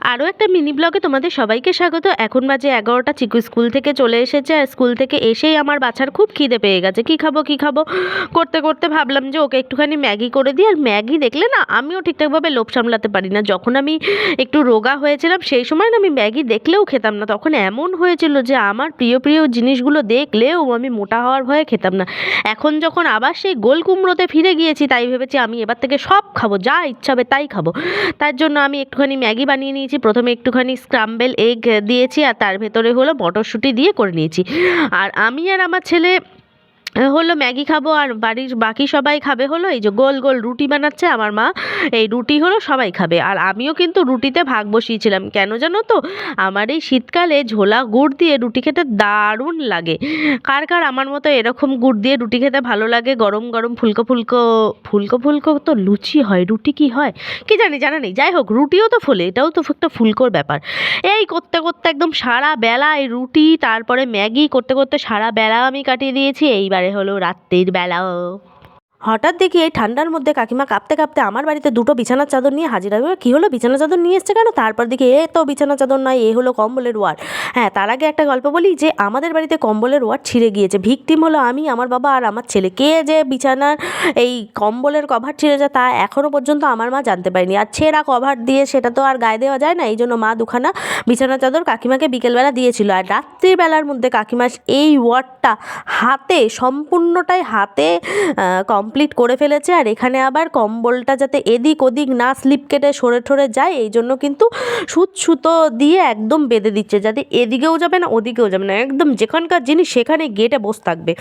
আরও একটা মিনি ব্লগে তোমাদের সবাইকে স্বাগত। এখন বাজে এগারোটা, চিকু স্কুল থেকে চলে এসেছে আর স্কুল থেকে এসেই আমার বাচ্চার খুব খিদে পেয়ে গেছে। কী খাব কী খাব? করতে করতে ভাবলাম যে ওকে একটুখানি ম্যাগি করে দিই। আর ম্যাগি দেখলে না, আমিও ঠিকঠাকভাবে লোভ সামলাতে পারি না। যখন আমি একটু রোগা হয়েছিলাম, সেই সময় না আমি ম্যাগি দেখলেও খেতাম না। তখন এমন হয়েছিল যে আমার প্রিয় প্রিয় জিনিসগুলো দেখলেও আমি মোটা হওয়ার ভয়ে খেতাম না। এখন যখন আবার সেই গোল কুমড়োতে ফিরে গিয়েছি, তাই ভেবেছি আমি এবার থেকে সব খাব, যা ইচ্ছা হবে তাই খাব। তার জন্য আমি একটুখানি ম্যাগি বানিয়ে নিয়েছি। প্রথমে একটুখানি স্ক্রাম্বেল এগ দিয়েছি আর তার ভেতরে হলো মটরশুঁটি দিয়ে করে নিয়েছি। আর আমি আর আমার ছেলে হলো, ম্যাগি খাব আর বাড়ির বাকি সবাই খাবে হলো, এই যে গোল গোল রুটি বানাচ্ছে আমার মা, এই রুটি হলো সবাই খাবে। আর আমিও কিন্তু রুটিতে ভাগ বসিয়েছিলাম, কেন জানো তো? আমার এই শীতকালে ঝোলা গুড় দিয়ে রুটি খেতে দারুণ লাগে। কার কার আমার মতো এরকম গুড় দিয়ে রুটি খেতে ভালো লাগে? গরম গরম ফুলকো ফুলকো ফুলকো ফুলকো তো লুচি হয়, রুটি কি হয়? কি জানি, জানা নেই। যাই হোক, রুটিও তো ফোলে, এটাও তো একটা ফুলকোর ব্যাপার। এই করতে করতে একদম সারা বেলা এই রুটি, তারপরে ম্যাগি, করতে করতে সারা বেলা আমি কাটিয়ে দিয়েছি, এইবারে হলো রাত্রির বেলাও। হঠাৎ দেখি এই ঠান্ডার মধ্যে কাকিমা কাঁপতে কাঁপতে আমার বাড়িতে দুটো বিছানার চাদর নিয়ে হাজির হবে কী হলো? বিছানার চাদর নিয়ে এসছে কেন? তারপর দেখি এ তো বিছানা চাদর নয়, এ হলো কম্বলের ওয়ার্ড। হ্যাঁ তার আগে একটা গল্প বলি যে, আমাদের বাড়িতে কম্বলের ওয়ার্ড ছিঁড়ে গিয়েছে। ভিকটিম হলো আমি, আমার বাবা আর আমার ছেলে। কে যে বিছানার এই কম্বলের কভার ছিঁড়ে যায় তা এখনও পর্যন্ত আমার মা জানতে পারেনি। আর ছেঁড়া কভার দিয়ে সেটা তো আর গায়ে দেওয়া যায় না, এই জন্য মা দুখানা বিছানার চাদর কাকিমাকে বিকেলবেলা দিয়েছিল। আর রাত্রিবেলার মধ্যে কাকিমা এই ওয়ার্ডটা হাতে, সম্পূর্ণটাই হাতে কমপ্লিট করে ফেলেছে আর এখানে আবার কম্বলটা যাতে এদিক ওদিক না স্লিপ কেটে সরে ঠরে যায়, এই জন্য কিন্তু সুত সুতো দিয়ে একদম বেঁধে দিচ্ছে, যাতে এদিকেও যাবে না, ওদিকেও যাবে না। একদম যেখানকার জিনিস সেখানে গেটে বসে থাকবে।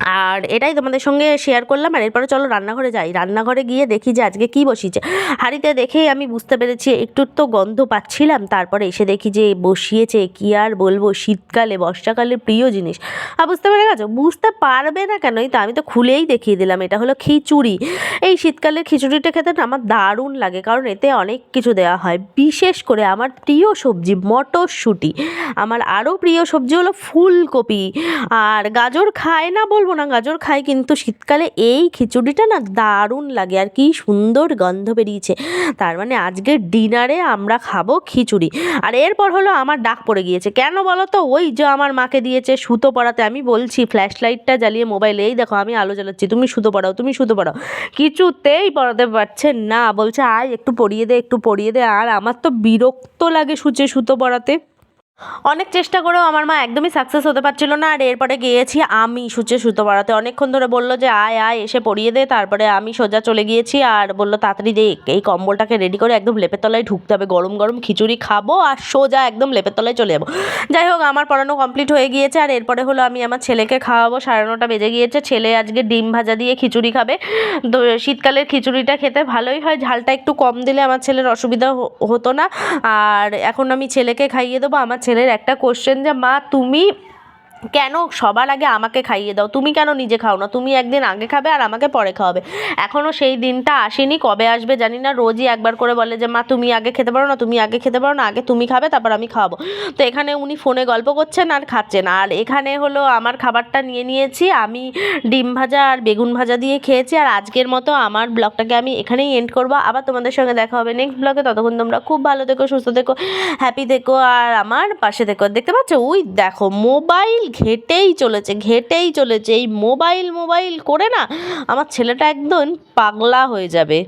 আর এটাই তোমাদের সঙ্গে শেয়ার করলাম আর এরপরে চলো রান্নাঘরে যাই। রান্নাঘরে গিয়ে দেখি যে আজকে কী বসিয়েছে। হাঁড়িতে দেখেই আমি বুঝতে পেরেছি, একটু তো গন্ধ পাচ্ছিলাম, তারপরে এসে দেখি যে বসিয়েছে, কী আর বলব, শীতকালে বর্ষাকালের প্রিয় জিনিস। আর বুঝতে পেরে গেছো? বুঝতে পারবে না কেন এই তো, আমি তো খুলেই দেখিয়ে দিলাম, এটা হলো খিচুড়ি। এই শীতকালের খিচুড়িটা খেতে না আমার দারুণ লাগে, কারণ এতে অনেক কিছু দেওয়া হয়। বিশেষ করে আমার প্রিয় সবজি মটরশুঁটি। আমার আরও প্রিয় সবজি হলো ফুলকপি। আর গাজর খায় না বলব না, গাজর খাই, কিন্তু শীতকালে এই খিচুড়িটা না দারুণ লাগে আর কি সুন্দর গন্ধ বেরিয়েছে। তার মানে আজকে ডিনারে আমরা খাব খিচুড়ি। আর এরপর হলো আমার ডাক পড়ে গিয়েছে। কেন বলো তো ওই যে আমার মাকে দিয়েছে সুতো পড়াতে আমি বলছি ফ্ল্যাশ লাইটটা জ্বালিয়ে মোবাইলে এই দেখো আমি আলো জ্বালাচ্ছি, তুমি সুতো পড়াও তুমি সুতো পড়াও কিছুতেই পড়াতে পারছে না। বলছে, আয়, একটু পড়িয়ে দে, একটু পড়িয়ে দে। আর আমার তো বিরক্ত লাগে সূচে সুতো পড়াতে অনেক চেষ্টা করেও আমার মা একদমই সাকসেস হতে পারছিল না। আর এরপরে গিয়েছি আমি সূচে সুতো পড়াতে অনেকক্ষণ ধরে বলল যে, আয় আয়, এসে পড়িয়ে দে। তারপরে আমি সোজা চলে গিয়েছি আর বলল, তাড়াতাড়ি দে, এই কম্বলটাকে রেডি করে একদম লেপের তলায় ঢুকতে হবে। গরম গরম খিচুড়ি খাব আর সোজা একদম লেপের তলায় চলে যাব। যাই হোক, আমার পড়ানো কমপ্লিট হয়ে গিয়েছে। আর এরপরে হলো আমি আমার ছেলেকে খাওয়াবো। সাড়ে নটা বেজে গিয়েছে। ছেলে আজকে ডিম ভাজা দিয়ে খিচুড়ি খাবে। তো শীতকালের খিচুড়িটা খেতে ভালোই হয়। ঝালটা একটু কম দিলে আমার ছেলের অসুবিধা হতো না। আর এখন আমি ছেলেকে খাইয়ে দেবো। আমার ছেলের একটা কোশ্চেন যে মা তুমি কেন সবার আগে আমাকে খাইয়ে দাও? তুমি কেন নিজে খাও না? তুমি একদিন আগে খাবে আর আমাকে পরে খাওয়াবে। এখনও সেই দিনটা আসেনি, কবে আসবে জানি না। রোজই একবার করে বলে যে, মা, তুমি আগে খেতে পারো না, তুমি আগে খেতে পারো না, আগে তুমি খাবে, তারপর আমি খাওয়াবো। তো এখানে উনি ফোনে গল্প করছেন আর খাচ্ছেন। আর এখানে হলো আমার খাবারটা নিয়ে নিয়েছি। আমি ডিম ভাজা আর বেগুন ভাজা দিয়ে খেয়েছি। আর আজকের মতো আমার ব্লগটাকে আমি এখানেই এন্ড করব। আবার তোমাদের সঙ্গে দেখা হবে নেক্সট ব্লগে। ততক্ষণ তোমরা খুব ভালো থেকো, সুস্থ থেকো হ্যাপি থেকো আর আমার পাশে থেকো। দেখতে পাচ্ছ? ওই দেখো মোবাইল ঘেটেই চলেছে ঘেটেই চলেছে। এই মোবাইল মোবাইল করে না, আমার ছেলেটা একদম পাগলা হয়ে যাবে।